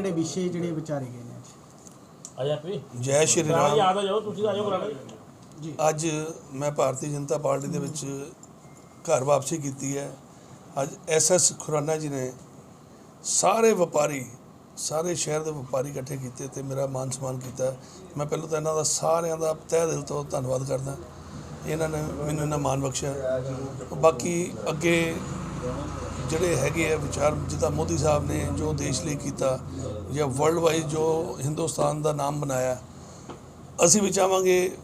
ਵਿਸ਼ੇ ਜਿਹੜੇ ਵਿਚਾਰੇ ਗਏ ਨੇ ਅੱਜ? ਆ ਜਾ ਪੀ ਜੈ ਸ਼੍ਰੀ ਰਾਮ। ਯਾਦ ਆ ਜਾਓ ਤੁਸੀਂ ਆ ਜਾਓ ਜੀ। ਅੱਜ ਮੈਂ ਭਾਰਤੀ ਜਨਤਾ ਪਾਰਟੀ ਦੇ ਵਿੱਚ ਘਰ ਵਾਪਸੀ ਕੀਤੀ ਹੈ। ਅੱਜ ਐਸਐਸ ਖੁਰਾਨਾ ਜੀ ਨੇ ਸਾਰੇ ਵਪਾਰੀ ਸਾਰੇ ਸ਼ਹਿਰ ਦੇ ਵਪਾਰੀ ਇਕੱਠੇ ਕੀਤੇ ਤੇ ਮੇਰਾ ਮਾਨ ਸਨਮਾਨ ਕੀਤਾ। ਮੈਂ ਪਹਿਲਾਂ ਤਾਂ ਇਹਨਾਂ ਦਾ ਸਾਰਿਆਂ ਦਾ ਤਹਿ ਦਿਲ ਤੋਂ ਧੰਨਵਾਦ ਕਰਦਾ। ਇਹਨਾਂ ਨੇ ਮੈਨੂੰ ਇਹਨਾਂ ਮਾਣ ਬਖਸ਼ਿਆ। ਬਾਕੀ ਅੱਗੇ ਜਿਹੜੇ ਹੈਗੇ ਆ ਵਿਚਾਰ ਜਿੱਦਾਂ ਮੋਦੀ ਸਾਹਿਬ ਨੇ ਜੋ ਦੇਸ਼ ਲਈ ਕੀਤਾ ਜਾਂ ਵਰਲਡ ਵਾਈਜ਼ ਜੋ ਹਿੰਦੁਸਤਾਨ ਦਾ ਨਾਮ ਬਣਾਇਆ, ਅਸੀਂ ਵੀ ਚਾਹਾਂਗੇ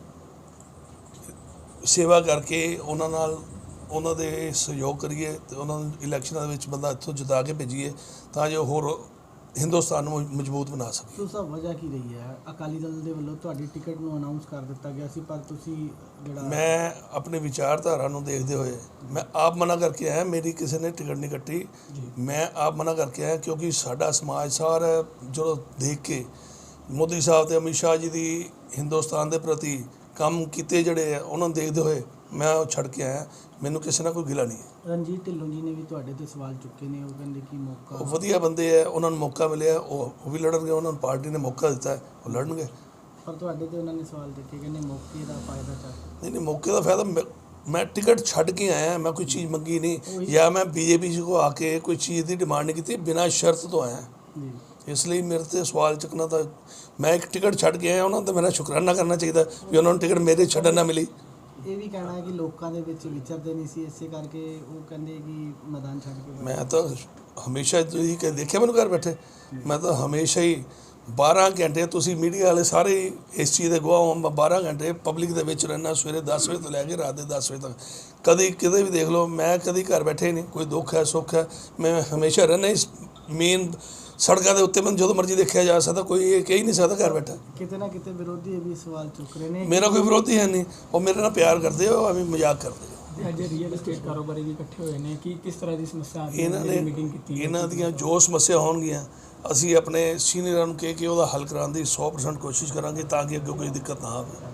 ਸੇਵਾ ਕਰਕੇ ਉਹਨਾਂ ਨਾਲ ਉਹਨਾਂ ਦੇ ਸਹਿਯੋਗ ਕਰੀਏ ਤੇ ਉਹਨਾਂ ਨੂੰ ਇਲੈਕਸ਼ਨਾਂ ਦੇ ਵਿੱਚ ਬੰਦਾ ਇੱਥੋਂ ਜਿਤਾ ਕੇ ਭੇਜੀਏ ਤਾਂ ਜੋ ਹੋਰ ਹਿੰਦੁਸਤਾਨ ਨੂੰ ਮਜ਼ਬੂਤ ਬਣਾ ਸਕੇ। ਸੋ ਸਭ ਵਜ੍ਹਾ ਕੀ ਰਹੀ ਹੈ? ਅਕਾਲੀ ਦਲ ਦੇ ਵੱਲੋਂ ਤੁਹਾਡੀ ਟਿਕਟ ਨੂੰ ਅਨਾਉਂਸ ਕਰ ਦਿੱਤਾ ਗਿਆ ਸੀ ਪਰ ਤੁਸੀਂ ਜਿਹੜਾ ਮੈਂ ਆਪਣੇ ਵਿਚਾਰਧਾਰਾ ਨੂੰ ਦੇਖਦੇ ਹੋਏ ਮੈਂ ਆਪ ਮਨਾ ਕਰਕੇ ਆਇਆ ਮੇਰੀ ਕਿਸੇ ਨੇ ਟਿਕਟ ਨਹੀਂ ਕੱਟੀ। ਮੈਂ ਆਪ ਮਨਾ ਕਰਕੇ ਆਇਆ ਕਿਉਂਕਿ ਸਾਡਾ ਸਮਾਜ ਸਾਰਾ ਜਦੋਂ ਦੇਖ ਕੇ ਮੋਦੀ ਸਾਹਿਬ ਤੇ ਅਮਿਤ ਸ਼ਾਹ ਜੀ ਦੀ ਹਿੰਦੁਸਤਾਨ ਦੇ ਪ੍ਰਤੀ ਕੰਮ ਕੀਤੇ ਜਿਹੜੇ ਆ ਉਹਨਾਂ ਨੂੰ ਦੇਖਦੇ ਹੋਏ ਮੈਂ ਉਹ ਛੱਡ ਕੇ ਆਇਆ ਮੈਨੂੰ ਕਿਸੇ ਨਾਲ ਕੋਈ ਗਿਲਾ ਨਹੀਂ ਹੈ। ਰਣਜੀਤ ਢਿੱਲੋਂ ਜੀ ਨੇ ਵੀ ਤੁਹਾਡੇ ਤੇ ਸਵਾਲ ਚੁੱਕੇ ਨੇ ਉਹ ਕਹਿੰਦੇ ਕਿ ਉਹ ਮੌਕਾ ਵਧੀਆ ਬੰਦੇ ਆ ਉਹਨਾਂ ਨੂੰ ਮੌਕਾ ਮਿਲਿਆ ਉਹ ਉਹ ਵੀ ਲੜਨਗੇ ਉਹਨਾਂ ਨੂੰ ਪਾਰਟੀ ਨੇ ਮੌਕਾ ਦਿੱਤਾ ਹੈ, ਉਹ ਲੜਨਗੇ। ਪਰ ਤੁਹਾਡੇ ਤੇ ਉਹਨਾਂ ਨੇ ਸਵਾਲ ਚੱਕੇ ਕਹਿੰਦੇ ਮੌਕੇ ਦਾ ਫਾਇਦਾ ਚੱਕ। ਨਹੀਂ ਨਹੀਂ ਮੌਕੇ ਦਾ ਫਾਇਦਾ ਮੈਂ- ਮੈਂ ਟਿਕਟ ਛੱਡ ਕੇ ਆਇਆ ਮੈਂ ਕੋਈ ਚੀਜ਼ ਮੰਗੀ ਨਹੀਂ। ਜਾਂ ਮੈਂ ਬੀਜੇਪੀ ਜੀ ਕੋ ਆ ਕੇ ਕੋਈ ਚੀਜ਼ ਦੀ ਡਿਮਾਂਡ ਨਹੀਂ ਕੀਤੀ ਬਿਨਾਂ ਸ਼ਰਤ ਤੋਂ ਆਇਆ। ਜੀ। ਇਸ ਲਈ ਮੇਰੇ ਤੇ ਸਵਾਲ ਚੱਕਣਾ ਤਾਂ ਮੈਂ ਇੱਕ ਟਿਕਟ ਛੱਡ ਕੇ ਆਇਆ ਉਹਨਾਂ ਦਾ ਮੇਰਾ ਸ਼ੁਕਰਾਨਾ ਕਰਨਾ ਚਾਹੀਦਾ ਵੀ ਉਹਨਾਂ ਨੂੰ ਟਿਕਟ ਮੇਰੇ ਛੱਡਣ ਨਾ ਮਿਲੀ। ਇਹ ਵੀ ਕਹਿਣਾ ਹੈ ਕਿ ਲੋਕਾਂ ਦੇ ਵਿੱਚ ਵਿਚਰਦੇ ਨਹੀਂ ਸੀ, ਇਸੇ ਕਰਕੇ ਉਹ ਕਹਿੰਦੇ ਕਿ ਮੈਦਾਨ ਛੱਡ ਕੇ ਮੈਂ ਤਾਂ ਹਮੇਸ਼ਾ ਤੁਸੀਂ ਕਿ ਦੇਖਿਆ ਮੈਨੂੰ ਘਰ ਬੈਠੇ? ਮੈਂ ਤਾਂ ਹਮੇਸ਼ਾ ਹੀ 12 ਘੰਟੇ ਤੁਸੀਂ ਮੀਡੀਆ ਵਾਲੇ ਸਾਰੇ ਇਸ ਚੀਜ਼ ਦੇ ਗਵਾਹ ਹੋ, ਮੈਂ 12 ਘੰਟੇ ਪਬਲਿਕ ਦੇ ਵਿੱਚ ਰਹਿਣਾ ਸਵੇਰੇ 10 ਵਜੇ ਤੋਂ ਲੈ ਕੇ ਰਾਤ ਦੇ 10 ਵਜੇ ਤੱਕ। ਕਦੀ ਕਿਤੇ ਵੀ ਦੇਖ ਲਓ, ਮੈਂ ਕਦੀ ਘਰ ਬੈਠੇ ਨਹੀਂ, ਕੋਈ ਦੁੱਖ ਹੈ, ਸੁੱਖ ਹੈ, ਮੈਂ ਹਮੇਸ਼ਾ ਰਹਿਣਾ ਇਸ ਮੇਨ ਸੜਕਾਂ ਦੇ ਉੱਤੇ ਮੈਨੂੰ ਜਦੋਂ ਮਰਜ਼ੀ ਦੇਖਿਆ ਜਾ ਸਕਦਾ ਕੋਈ ਇਹ ਕਹਿ ਹੀ ਨਹੀਂ ਸਕਦਾ ਘਰ ਬੈਠਾ। ਕਿਤੇ ਨਾ ਕਿਤੇ ਵਿਰੋਧੀ ਇਹ ਵੀ ਸਵਾਲ ਚੁੱਕ ਰਹੇ ਨੇ। ਮੇਰਾ ਕੋਈ ਵਿਰੋਧੀ ਹੈ ਨਹੀਂ। ਉਹ ਮੇਰੇ ਨਾਲ ਪਿਆਰ ਕਰਦੇ ਆ ਉਹ ਐਵੇਂ ਮਜ਼ਾਕ ਕਰਦੇ ਆ। ਅੱਜ ਰੀਅਲ ਏਸਟੇਟ ਕਾਰੋਬਾਰੀ ਵੀ ਇਕੱਠੇ ਹੋਏ ਨੇ। ਕਿ ਕਿਸ ਤਰ੍ਹਾਂ ਦੀ ਸਮੱਸਿਆ ਆ ਰਹੀ ਹੈ? ਇਹਨਾਂ ਨੇ ਮੀਟਿੰਗ ਕੀਤੀ ਹੈ? ਇਹਨਾਂ ਦੀਆਂ ਜੋ ਸਮੱਸਿਆ ਹੋਣਗੀਆਂ ਅਸੀਂ ਆਪਣੇ ਸੀਨੀਅਰਾਂ ਨੂੰ ਕਹਿ ਕੇ ਉਹਦਾ ਹੱਲ ਕਰਾਉਣ ਦੀ 100% ਕੋਸ਼ਿਸ਼ ਕਰਾਂਗੇ ਤਾਂ ਕਿ ਅੱਗੇ ਕੋਈ ਦਿੱਕਤ ਨਾ ਆਵੇ।